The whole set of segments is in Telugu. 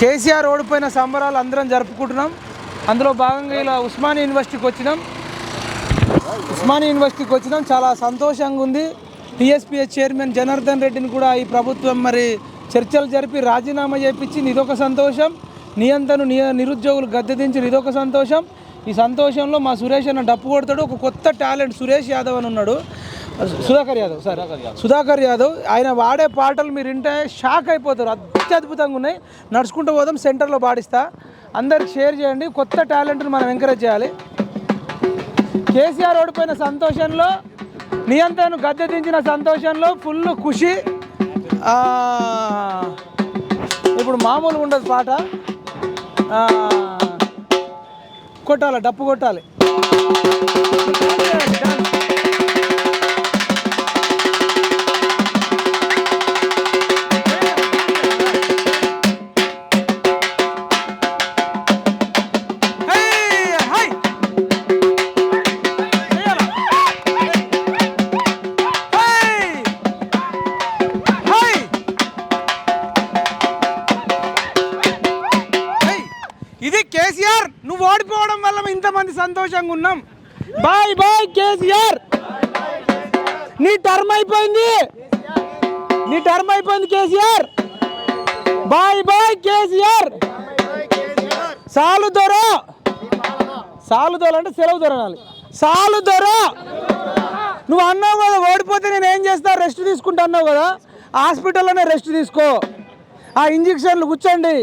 కేసీఆర్ ఓడిపోయిన సంబరాలు అందరం జరుపుకుంటున్నాం. అందులో భాగంగా ఇలా ఉస్మానియా యూనివర్సిటీకి వచ్చినాం. ఉస్మానియా యూనివర్సిటీకి వచ్చినాం. చాలా సంతోషంగా ఉంది. టీఎస్పీఎస్ చైర్మన్ జనార్దన్ రెడ్డిని కూడా ఈ ప్రభుత్వం మరి చర్చలు జరిపి రాజీనామా చేయించింది ఇదొక సంతోషం. నియంత్రణ నియ నిరుద్యోగులు గద్దెదించిన ఇదొక సంతోషం. ఈ సంతోషంలో మా సురేష్ అన్న డప్పు కొడతాడు. ఒక కొత్త టాలెంట్ సురేష్ యాదవ్ అని ఉన్నాడు. సుధాకర్ యాదవ్ సార్. సుధాకర్ యాదవ్. ఆయన వాడే పాటలు మీరు వింటే షాక్ అయిపోతారు. అత్యద్భుతంగా ఉన్నాయి. నడుచుకుంటూ పోదాం సెంటర్లో పాడిస్తా. అందరికి షేర్ చేయండి. కొత్త టాలెంట్ని మనం ఎంకరేజ్ చేయాలి. కేసీఆర్ ఓడిపోయిన సంతోషంలో నియంత్రణను గద్దె దించిన సంతోషంలో ఫుల్ ఖుషి. ఇప్పుడు మామూలుగా ఉండదు పాట. కొట్టాలి డప్పు కొట్టాలి. సంతోషంగా ఉన్నాం. Bye bye KCR. నీ టర్మ్ అయిపోయింది. నీ టర్మ్ అయిపోయింది కేసీఆర్. Bye bye KCR. సాలు దొర సాలు దొర అంటే సెలవు దొర అనాలి. సాలు దొర నువ్వు అన్నావు కదా ఓడిపోతే నేను ఏం చేస్తా? రెస్ట్ తీసుకుంటా అన్నావు కదా. హాస్పిటల్లోనే రెస్ట్ తీసుకో. ఆ ఇంజక్షన్లు కూర్చోండి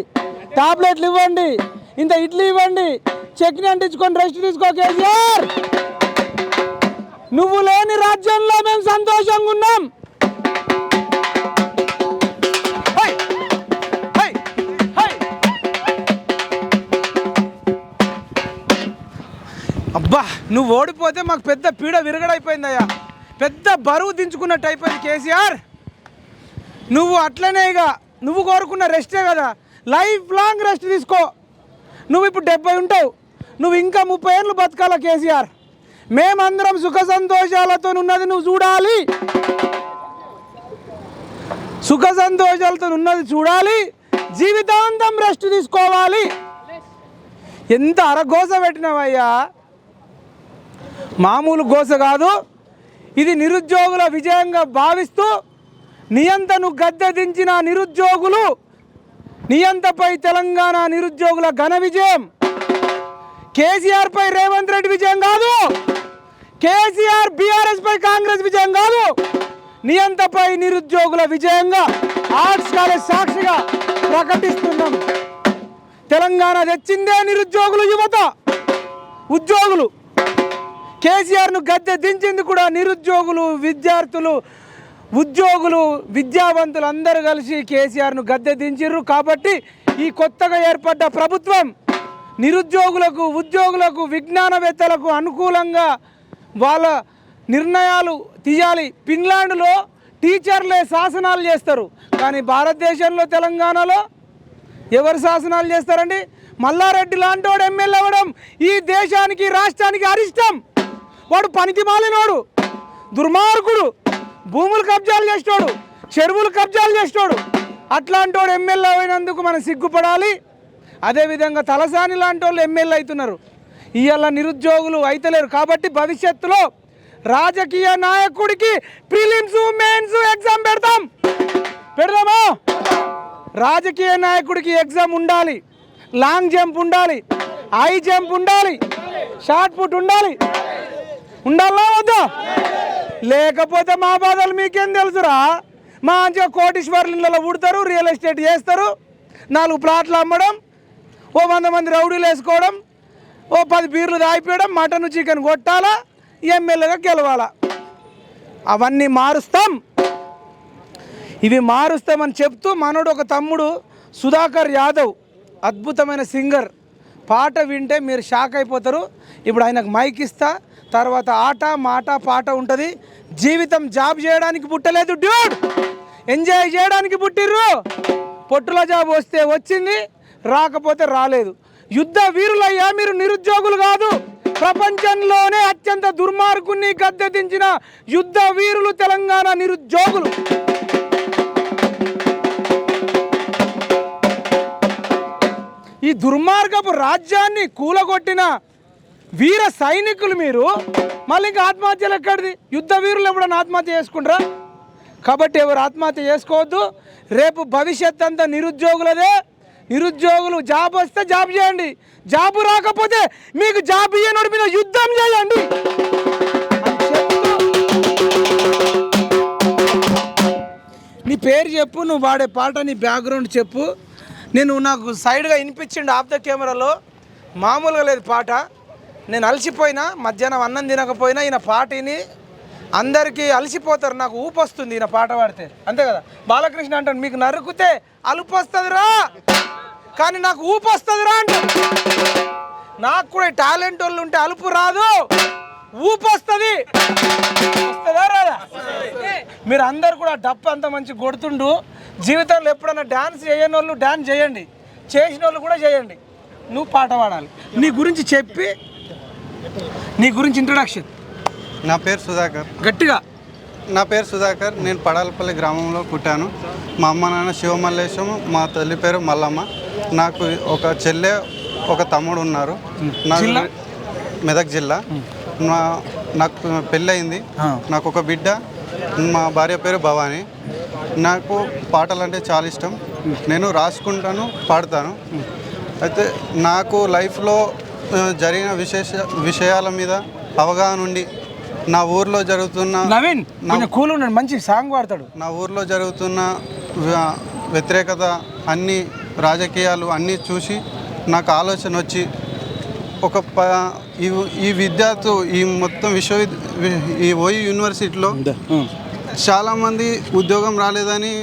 టాబ్లెట్లు ఇవ్వండి. ఇంత ఇడ్లీ ఇవ్వండి. చట్నీ అంటించుకొని రెస్ట్ తీసుకో కేసీఆర్ నువ్వు లేని రాజ్యంలో మేము సంతోషంగా ఉన్నాం హై! హై! హై! అబ్బా నువ్వు ఓడిపోతే మాకు పెద్ద పీడ విరగడైపోయిందయ్యా పెద్ద బరువు దించుకున్నట్టు అయిపోయింది కేసీఆర్ నువ్వు అట్లనే ఇక నువ్వు కోరుకున్న రెస్టే కదా లైఫ్ లాంగ్ రెస్ట్ తీసుకో నువ్వు ఇప్పుడు డెబ్బై ఉంటావు నువ్వు ఇంకా ముప్పై ఏళ్ళు బతకాల కేసీఆర్. మేమందరం సుఖ సంతోషాలతో ఉన్నది నువ్వు చూడాలి. సుఖ సంతోషాలతో ఉన్నది చూడాలి. జీవితాంతం రెస్ట్ తీసుకోవాలి. ఎంత అరగోస పెట్టినావయ్యా. మామూలు గోస కాదు. ఇది నిరుద్యోగుల విజయంగా భావిస్తూ నియంతను గద్దె దించిన నిరుద్యోగులు నియంతపై తెలంగాణ నిరుద్యోగుల ఘన విజయం. కేసీఆర్ పై రేవంత్ రెడ్డి విజయం కాదు. కేసీఆర్ బీఆర్ఎస్ పై కాంగ్రెస్ విజయం కాదు. నియంతపై నిరుద్యోగుల విజయంగా ఆర్ట్స్ కాలేజ్ సాక్షిగా ప్రకటిస్తున్నాం. తెలంగాణ తెచ్చిందే నిరుద్యోగులు యువత. ఉద్యోగులు. కేసీఆర్ను గద్దె దించింది కూడా నిరుద్యోగులు విద్యార్థులు ఉద్యోగులు విద్యావంతులు అందరూ కలిసి కేసీఆర్ను గద్దె దించిర్రు. కాబట్టి ఈ కొత్తగా ఏర్పడ్డ ప్రభుత్వం నిరుద్యోగులకు ఉద్యోగులకు విజ్ఞానవేత్తలకు అనుకూలంగా వాళ్ళ నిర్ణయాలు తీయాలి. ఫిన్లాండ్లో టీచర్లే శాసనాలు చేస్తారు. కానీ భారతదేశంలో తెలంగాణలో ఎవరు శాసనాలు చేస్తారండి? మల్లారెడ్డి లాంటి ఎమ్మెల్యే అవ్వడం ఈ దేశానికి రాష్ట్రానికి అరిష్టం. వాడు పనికి మాలినోడు దుర్మార్గుడు భూములు కబ్జాలు చేసినోడు చెరువులు కబ్జాలు చేసినోడు అట్లాంటి వాడు ఎమ్మెల్యే అయినందుకు మనం సిగ్గుపడాలి. అదేవిధంగా తలసాని లాంటి వాళ్ళు ఎమ్మెల్యే అవుతున్నారు. ఇవాళ నిరుద్యోగులు అయితలేరు. కాబట్టి భవిష్యత్తులో రాజకీయ నాయకుడికి ప్రిలిమ్స్ మెయిన్స్ ఎగ్జామ్ పెడతాం. పెడదామా? రాజకీయ నాయకుడికి ఎగ్జామ్ ఉండాలి. లాంగ్ జంప్ ఉండాలి. హై జంప్ ఉండాలి. షార్ట్ పుట్ ఉండాలి. ఉండాలా వద్దా? లేకపోతే మా బాధలు మీకేం తెలుసురా? మంచిగా కోటీశ్వర్లలో ఉడతారు రియల్ ఎస్టేట్ చేస్తారు. నాలుగు ప్లాట్లు అమ్మడం ఓ వంద మంది రౌడీలు వేసుకోవడం ఓ పది బీర్లు దాయిపోయడం మటన్ చికెన్ కొట్టాలా ఎమ్మెల్యేగా గెలవాలా. అవన్నీ మారుస్తాం. ఇవి మారుస్తామని చెప్తూ మనోడు ఒక తమ్ముడు సుధాకర్ యాదవ్ అద్భుతమైన సింగర్. పాట వింటే మీరు షాక్ అయిపోతారు. ఇప్పుడు ఆయనకు మైక్ ఇస్తా తర్వాత ఆట మాట పాట ఉంటుంది. జీవితం జాబ్ చేయడానికి పుట్టలేదు డ్యూడ్! ఎంజాయ్ చేయడానికి పుట్టిర్రు! పొట్టుల జాబ్ వస్తే వచ్చింది. రాకపోతే రాలేదు. యుద్ధ వీరులయ్యా మీరు నిరుద్యోగులు కాదు. ప్రపంచంలోనే అత్యంత దుర్మార్గుని గద్దెదించిన యుద్ధ వీరులు తెలంగాణ నిరుద్యోగులు. ఈ దుర్మార్గపు రాజ్యాన్ని కూలగొట్టిన వీర సైనికులు మీరు మళ్ళీ ఇంకా ఆత్మహత్యలు ఎక్కడిది? యుద్ధ వీరులు ఎప్పుడైనా ఆత్మహత్య చేసుకుంటారా? కాబట్టి ఎవరు ఆత్మహత్య చేసుకోవద్దు. రేపు భవిష్యత్ అంతా నిరుద్యోగులదే. నిరుద్యోగులు జాబ్ వస్తే జాబ్ చేయండి. జాబ్ రాకపోతే మీకు జాబ్ ఇయ్యనోడి మీద యుద్ధం చేయండి. నీ పేరు చెప్పు నువ్వు వాడే పాట నీ బ్యాక్గ్రౌండ్ చెప్పు. నేను నాకు సైడ్గా వినిపించిండు ఆఫ్ ద కెమెరాలో. మామూలుగా లేదు పాట. నేను అలసిపోయినా మధ్యాహ్నం అన్నం తినకపోయినా ఈయన పాట అందరికీ అలసిపోతారు నాకు ఊపు వస్తుంది ఈయన పాట పాడితే. అంతే కదా? బాలకృష్ణ అంటాడు మీకు నరుకుతే అలుపు వస్తుందిరా. కానీ నాకు ఊపు వస్తుందిరా నాకు కూడా టాలెంట్ వాళ్ళు ఉంటే అలుపు రాదు. ఊపు వస్తుంది. వస్తుందా రాదా? మీరు అందరు కూడా డప్పు అంత మంచి కొడుతుండు. జీవితంలో ఎప్పుడైనా డ్యాన్స్ చేయని వాళ్ళు డ్యాన్స్ చేయండి. చేసిన వాళ్ళు కూడా చేయండి. నువ్వు పాట పాడాలి. నీ గురించి చెప్పి నీ గురించి ఇంట్రొడక్షన్ నా పేరు సుధాకర్. గట్టిగా. నా పేరు సుధాకర్. నేను పడాలపల్లి గ్రామంలో పుట్టాను. మా అమ్మ నాన్న శివమల్లేశం మా తల్లి పేరు మల్లమ్మ. నాకు ఒక చెల్లె ఒక తమ్ముడు ఉన్నారు. నాకు? మెదక్ జిల్లా. నా నాకు పెళ్ళయింది. నాకు ఒక బిడ్డ. మా భార్య పేరు భవాని. నాకు పాటలు అంటే చాలా ఇష్టం. నేను రాసుకుంటాను పాడతాను. అయితే నాకు లైఫ్లో జరిగిన విశేష విషయాల మీద అవగాహన ఉండి నా ఊర్లో జరుగుతున్న నవీన్ కొంచెం కూల్ ఉన్నాడు మంచి సాంగ్ పాడతాడు నా ఊర్లో జరుగుతున్న వ్య- వ్యతిరేకత అన్ని రాజకీయాలు అన్నీ చూసి నాకు ఆలోచన వచ్చి ఒక ప ఈ ఈ విద్యార్థు ఈ మొత్తం విశ్వవిద్ వి- ఈ ఓయి యూనివర్సిటీలో చాలామంది ఉద్యోగం రాలేదని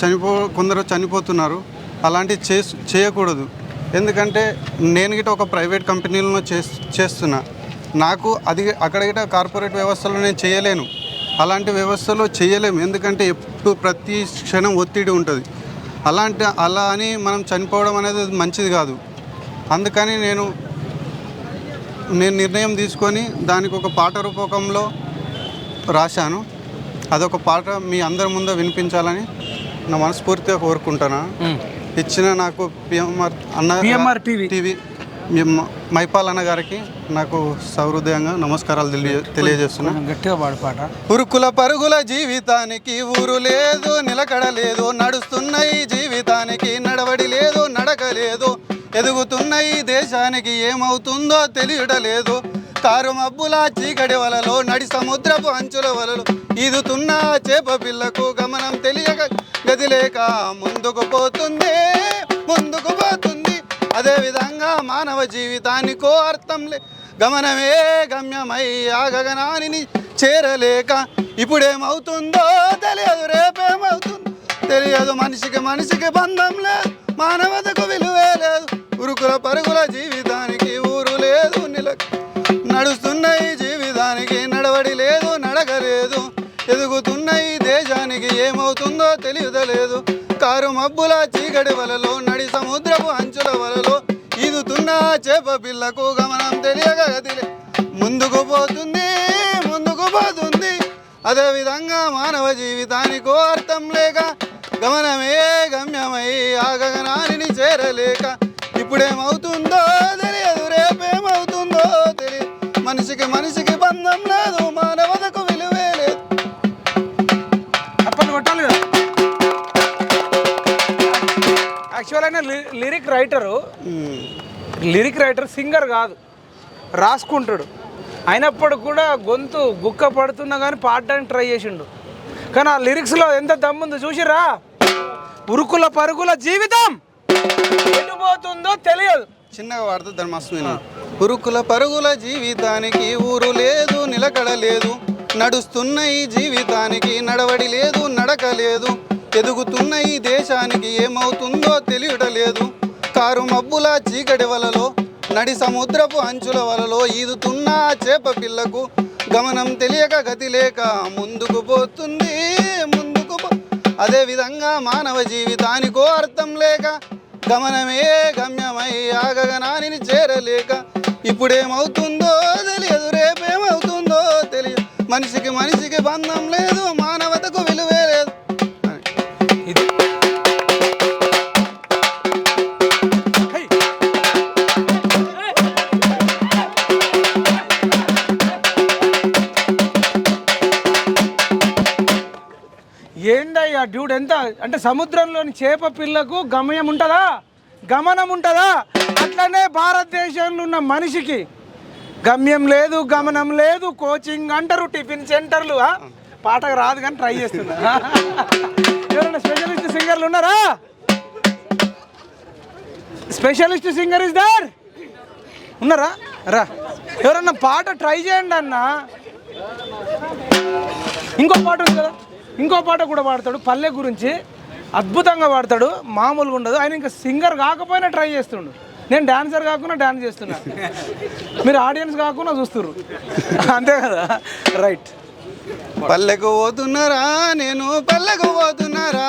చనిపో కొందరు చనిపోతున్నారు. అలాంటివి చేయకూడదు. ఎందుకంటే నేను గిట్ట ఒక ప్రైవేట్ కంపెనీలో చేస్ చేస్తున్నా. నాకు అది అక్కడ కార్పొరేట్ వ్యవస్థలో నేను చేయలేను. అలాంటి వ్యవస్థలో చేయలేము. ఎందుకంటే ఎప్పుడు ప్రతి క్షణం ఒత్తిడి ఉంటుంది. అలాంటి అలా అని మనం చనిపోవడం అనేది మంచిది కాదు. అందుకని నేను నేను నిర్ణయం తీసుకొని దానికి ఒక పాట రూపకంలో రాశాను. అదొక పాట మీ అందరి ముందు వినిపించాలని నా మనస్ఫూర్తిగా కోరుకుంటున్నాను ఇచ్చిన నాకు పిఎంఆర్ అన్న PMR TV. టీవీ మైపాల్ అన్న గారికి నాకు సౌహృదయంగా నమస్కారాలు తెలియ తెలియజేస్తున్నా. గట్టిగా ఉరుకుల పరుగుల జీవితానికి ఊరు లేదు నిలకడ లేదు నడుస్తున్న ఈ జీవితానికి నడవడి లేదు నడక లేదు. ఎదుగుతున్న ఈ దేశానికి ఏమవుతుందో తెలియడలేదు కారు మబ్బుల చీకటి వలలో నడి సముద్రపు అంచుల వలలో ఈదుతున్న చేప పిల్లకు గమనం తెలియక గదిలేక ముందుకు పోతుంది ముందుకు పోతుంది. అదేవిధంగా మానవ జీవితానికో అర్థం లే గమనమే గమ్యమై ఆ గగనాన్ని చేరలేక ఇప్పుడేమవుతుందో తెలియదు రేపేమవుతుందో తెలియదు. మనిషికి మనిషికి బంధం లేదు మానవతకు విలువే లేదు. ఉరుకుల పరుగుల జీవితానికి ఊరు లేదు నిల నడుస్తున్న ఈ జీవితానికి నడవడి లేదు నడగలేదు. ఎదుగుతున్న ఈ దేశానికి ఏమవుతుందో తెలియదలేదు కారు మబ్బుల చీకటి వలలో నడి సముద్రపు అంచుల వలలో ఈదుతున్న చేప పిల్లకు గమనం తెలియక గదిలే ముందుకు పోతుంది ముందుకు పోతుంది. అదే విధంగా మానవ జీవితానికో అర్థం లేక గమనమే గమ్యమై ఆ గగనాన్ని చేరలేక ఇప్పుడేమవుతుందో యాక్చువల్ అయిన lyric writer lyric writer singer కాదు. రాసుకుంటాడు. అయినప్పుడు కూడా గొంతు గుక్క పడుతున్నా కానీ పాడడానికి ట్రై చేసిండు. కానీ ఆ లిరిక్స్లో ఎంత దమ్ముందో చూసిరా? ఉరుకుల పరుగుల జీవితం ఎటు తెలియదు. చిన్నగా వాడితే దాని మస్తు విను. ఉరుకుల పరుగుల జీవితానికి ఊరు లేదు నిలకడ లేదు. నడుస్తున్న ఈ జీవితానికి నడవడి లేదు నడక లేదు. ఎదుగుతున్న ఈ దేశానికి ఏమవుతుందో తెలియటలేదు. కారు మబ్బుల చీకటి వలలో నడి సముద్రపు అంచుల వలలో ఈదుతున్న చేప పిల్లకు గమనం తెలియక గతి లేక ముందుకు పోతుంది ముందుకు పో. అదే విధంగా మానవ జీవితానికో అర్థం లేక గమనమే గమ్యమై ఆగగనాని చేరలేక ఇప్పుడేమవుతుందో తెలియదు రేపేమవుతుందో తెలియదు. మనిషికి మనిషికి బంధం లేదు మానవతకు విలువే ఎంత అంటే సముద్రంలోని చేప పిల్లకు గమయం ఉంటుందా? గమనం ఉంటుందా? అట్లనే భారతదేశంలో ఉన్న మనిషికి గమ్యం లేదు గమనం లేదు కోచింగ్ అంటారు టిఫిన్ సెంటర్లు పాటకు రాదు కానీ ట్రై చేస్తున్నా. ఎవరైనా స్పెషలిస్ట్ సింగర్లు ఉన్నారా? Specialist singer is there? ఉన్నారా? రా. ఎవరన్నా పాట ట్రై చేయండి అన్న. ఇంకో పాట ఉంది కదా. ఇంకో పాట కూడా పాడతాడు పల్లె గురించి అద్భుతంగా పాడతాడు. మామూలుగా ఉండదు. ఆయన ఇంకా సింగర్ కాకపోయినా ట్రై చేస్తుండు. నేను డాన్సర్ కాకుండా డాన్స్ చేస్తున్నా. మీరు ఆడియన్స్ కాకుండా చూస్తున్నారు అంతే కదా? రైట్. పల్లెకు పోతున్నారా? నేను పల్లెకు పోతున్నారా?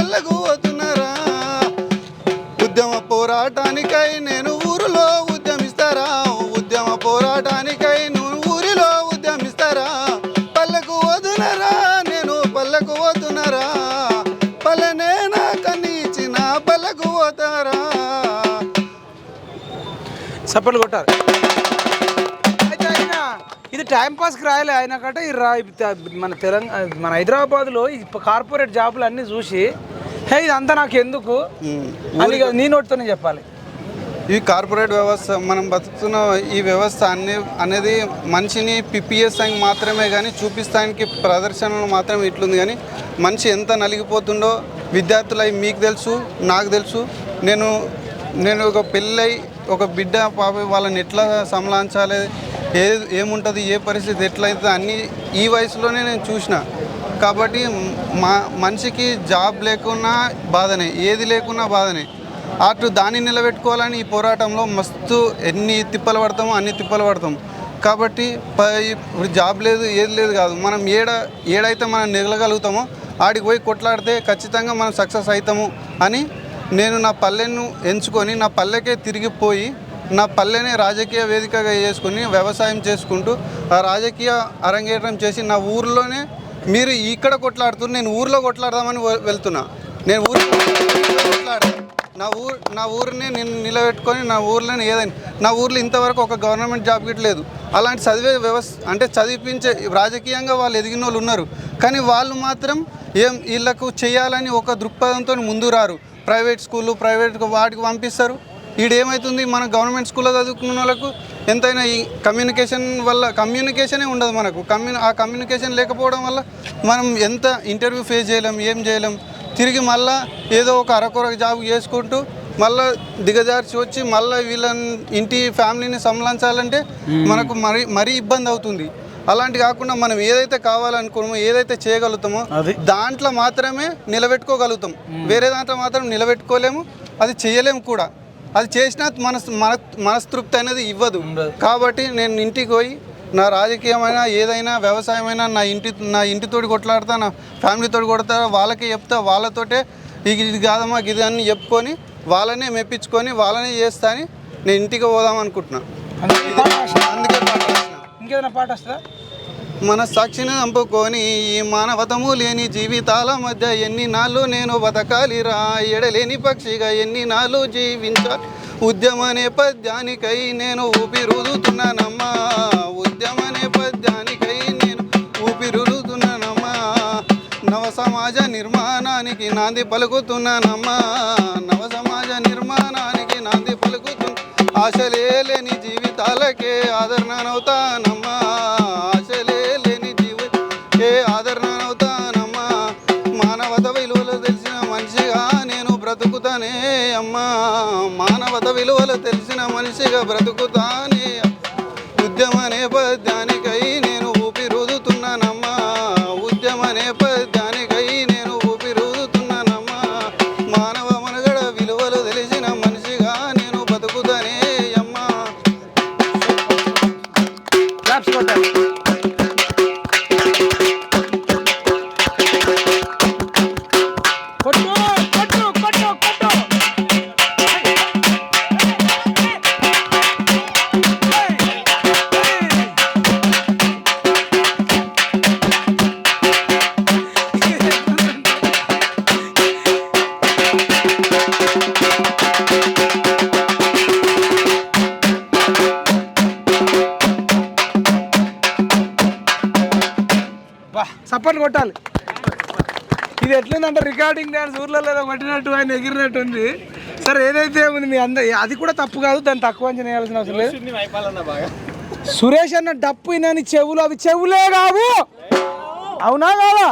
పల్లెకు పోతున్నారా ఉద్యమ పోరాటానికై నేను ఊరిలో ఉద్యమిస్తారా? ఉద్యమ పోరాటానికై నువ్వు ఊరిలో ఉద్యమిస్తారా? పల్లెకు వదునరా నేను పల్లెకు పోతున్నారా పల్లెనే నాకన్నీ ఇచ్చిన పల్లెకు పోతారా చప్పలు కొట్టారు. ఇది టైం పాస్కి రాయలే. ఆయన కంటే ఈ రా ఇది త- మన తెలంగాణ మన హైదరాబాద్లో ఈ కార్పొరేట్ జాబులు అన్నీ చూసి హే ఇదంతా నాకు ఎందుకు అని నీ నోటితోనే చెప్పాలి. ఈ కార్పొరేట్ వ్యవస్థ మనం బతుకుతున్న ఈ వ్యవస్థ అనే అనేది మనిషిని పిపిఎస్ మాత్రమే కానీ చూపిస్తానికి ప్రదర్శనలు మాత్రమే ఇట్లుంది కానీ మనిషి ఎంత నలిగిపోతుండో విద్యార్థులై మీకు తెలుసు నాకు తెలుసు. నేను నేను ఒక పెళ్ళై ఒక బిడ్డ పాప వాళ్ళని ఎట్లా సంలాంచాలి ఏ ఏముంటుంది ఏ పరిస్థితి ఎట్లయితే అన్నీ ఈ వయసులోనే నేను చూసిన. కాబట్టి మా మనిషికి జాబ్ లేకున్నా బాధనే ఏది లేకున్నా బాధనే. అటు దాన్ని నిలబెట్టుకోవాలని ఈ పోరాటంలో మస్తు ఎన్ని తిప్పలు పడతామో అన్ని తిప్పలు పడతాం. కాబట్టి ప- ఇప్పుడు జాబ్ లేదు ఏది లేదు కాదు. మనం ఏడ ఏడైతే మనం నిలగలుగుతామో ఆడికి పోయి కొట్లాడితే ఖచ్చితంగా మనం సక్సెస్ అవుతాము అని నేను నా పల్లెను ఎంచుకొని నా పల్లెకే తిరిగిపోయి నా పల్లెనే రాజకీయ వేదికగా చేసుకుని వ్యవసాయం చేసుకుంటూ ఆ రాజకీయ అరంగేట్రం చేసి నా ఊర్లోనే మీరు ఇక్కడ కొట్లాడుతున్నారు నేను ఊర్లో కొట్లాడదామని వెళ్తున్నా. నేను ఊరు కొట్లాడతా నా ఊరు నా ఊరిని నేను నిలబెట్టుకొని నా ఊర్లోనే ఏదైనా నా ఊర్లో ఇంతవరకు ఒక గవర్నమెంట్ జాబ్ గిట్ల లేదు. అలాంటి చదివే వ్యవస్థ అంటే చదివించే రాజకీయంగా వాళ్ళు ఎదిగిన వాళ్ళు ఉన్నారు. కానీ వాళ్ళు మాత్రం ఏం వీళ్ళకు చేయాలని ఒక దృక్పథంతో ముందు రారు. ప్రైవేట్ స్కూళ్ళు ప్రైవేట్ వాటికి పంపిస్తారు. ఈడేమవుతుంది మన గవర్నమెంట్ స్కూల్లో చదువుకున్న వాళ్ళకు ఎంతైనా ఈ కమ్యూనికేషన్ వల్ల కమ్యూనికేషనే ఉండదు మనకు. కమ్యూ ఆ కమ్యూనికేషన్ లేకపోవడం వల్ల మనం ఎంత ఇంటర్వ్యూ ఫేస్ చేయలేం ఏం చేయలేం. తిరిగి మళ్ళా ఏదో ఒక అరకొర జాబ్ చేసుకుంటూ మళ్ళా దిగజార్చి వచ్చి మళ్ళీ వీళ్ళని ఇంటి ఫ్యామిలీని సంలాంచాలంటే మనకు మరీ మరీ ఇబ్బంది అవుతుంది. అలాంటి కాకుండా మనం ఏదైతే కావాలనుకున్నామో ఏదైతే చేయగలుగుతామో అది. దాంట్లో మాత్రమే నిలబెట్టుకోగలుగుతాం. వేరే దాంట్లో మాత్రం నిలబెట్టుకోలేము. అది చేయలేము కూడా. అది చేసినా మనస్ మన మనస్తృప్తి అనేది ఇవ్వదు. కాబట్టి నేను ఇంటికి పోయి నా రాజకీయమైనా ఏదైనా వ్యవసాయమైనా నా ఇంటి నా ఇంటితోటి కొట్లాడతా నా ఫ్యామిలీతోటి కొడతా వాళ్ళకే చెప్తా వాళ్ళతోటే ఇది ఇది కాదమ్మా ఇది అని చెప్పుకొని వాళ్ళనే మెప్పించుకొని వాళ్ళనే చేస్తా అని నేను ఇంటికి పోదాం అనుకుంటున్నా అందుకే పాట. ఇంకేదైనా పాట వస్తుందా మన సాక్షిని చంపుకొని ఈ మానవతము లేని జీవితాల మధ్య ఎన్ని నాళ్ళు నేను బతకాలిరా? ఎడలేని పక్షిగా ఎన్ని నాళ్ళు జీవించాలి ఉద్యమ నేపథ్యానికై నేను ఊపిరుదుతున్నానమ్మా. ఉద్యమ నేపథ్యానికై నేను ఊపిరుదుతున్నానమ్మా. నవ సమాజ నిర్మాణానికి నాంది పలుకుతున్నానమ్మా. నవ సమాజ నిర్మాణానికి నాంది పలుకుతున్నా ఆశలే లేని జీవితాలకే అవుతాను ఎట్లుందంటే రికార్డింగ్ డ్యాన్స్ ఊర్లలో ఏదో కొట్టినట్టు ఆయన ఎగిరినట్టు ఉంది సరే ఏదైతే ఉంది మీ అందరి అది కూడా తప్పు కాదు దాన్ని తక్కువ అంచనా వేయాల్సిన అవసరం లేదు. సురేష్ అన్న డప్పు వినని చెవులు అవి చెవులే కావు. అవునా కాదా?